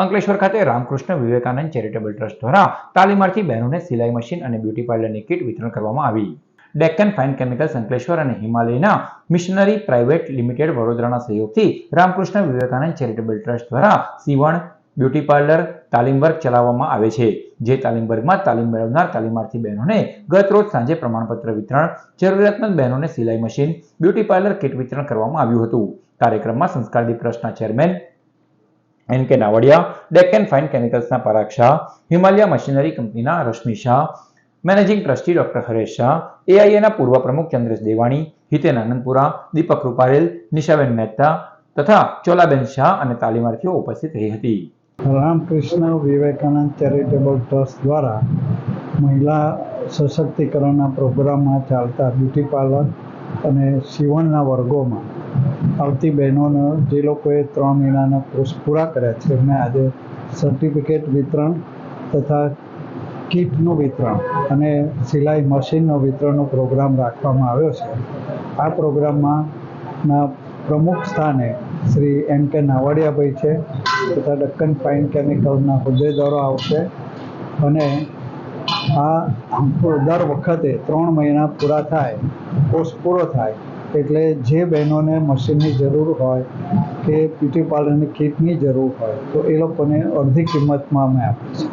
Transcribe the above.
અંકલેશ્વર ખાતે Ramakrishna Vivekananda charitable trust દ્વારા તાલીમાર્થી બહેનોને સિલાઈ મશીન અને બ્યુટી પાર્લરની કીટ વિતરણ કરવામાં આવી. ડેક્કન ફાઇન કેમિકલ્સ અંકલેશ્વર અને હિમાલયના મિશનરી પ્રાઇવેટ લિમિટેડ વડોદરાના સહયોગથી રામકૃષ્ણ વિવેકાનંદ ચેરિટેબલ ટ્રસ્ટ દ્વારા સીવણ, બ્યુટી પાર્લર, તાલીમ વર્ગ ચલાવવામાં આવે છે. જે તાલીમ વર્ગમાં તાલીમ મેળવનાર તાલીમાર્થી બહેનોને ગત રોજ સાંજે પ્રમાણપત્ર વિતરણ, જરૂરિયાતમંદ બહેનોને સિલાઈ મશીન, બ્યુટી પાર્લર કીટ વિતરણ કરવામાં આવ્યું હતું. કાર્યક્રમમાં સંસ્કારદીપ ટ્રસ્ટના chairman N K Navadiya Deccan fine કેમિકલ્સના Parag Shah Himalaya machinery કંપનીના Rashmi Shah managing trustee doctor Haresh Shah એઆઈએના પૂર્વ પ્રમુખ ચંદ્રેશ દેવાણી, હિતેન આનંદપુરા, દીપક રૂપારેલ, નિશાબેન મહેતા તથા ચોલાબેન શાહ અને તાલીમાર્થીઓ ઉપસ્થિત રહી હતી. રામકૃષ્ણ વિવેકાનંદ ચેરિટેબલ ટ્રસ્ટ દ્વારા મહિલા સશક્તિકરણના પ્રોગ્રામમાં ચાલતા બ્યુટી પાર્લર અને સીવણના વર્ગોમાં આવતી બહેનોને જે લોકોએ ત્રણ મહિનાના કોર્સ પૂરા કર્યા છે, એમને આજે સર્ટિફિકેટ વિતરણ તથા કીટનું વિતરણ અને સિલાઈ મશીનનો વિતરણનો પ્રોગ્રામ રાખવામાં આવ્યો છે. આ પ્રોગ્રામમાં પ્રમુખ સ્થાને શ્રી એમ કે નાવાડિયાભાઈ છે તથા ડક્કન ફાઇન કેમિકલના હોદ્દેદારો આવશે અને આ દર વખતે ત્રણ મહિના પૂરા થાય કોર્સ પૂરો થાય એટલે જે બહેનોને મશીનની જરૂર હોય કે બ્યુટી પાર્લરની કીટની જરૂર હોય, તો એ લોકોને અડધી કિંમતમાં અમે આપીએ છીએ.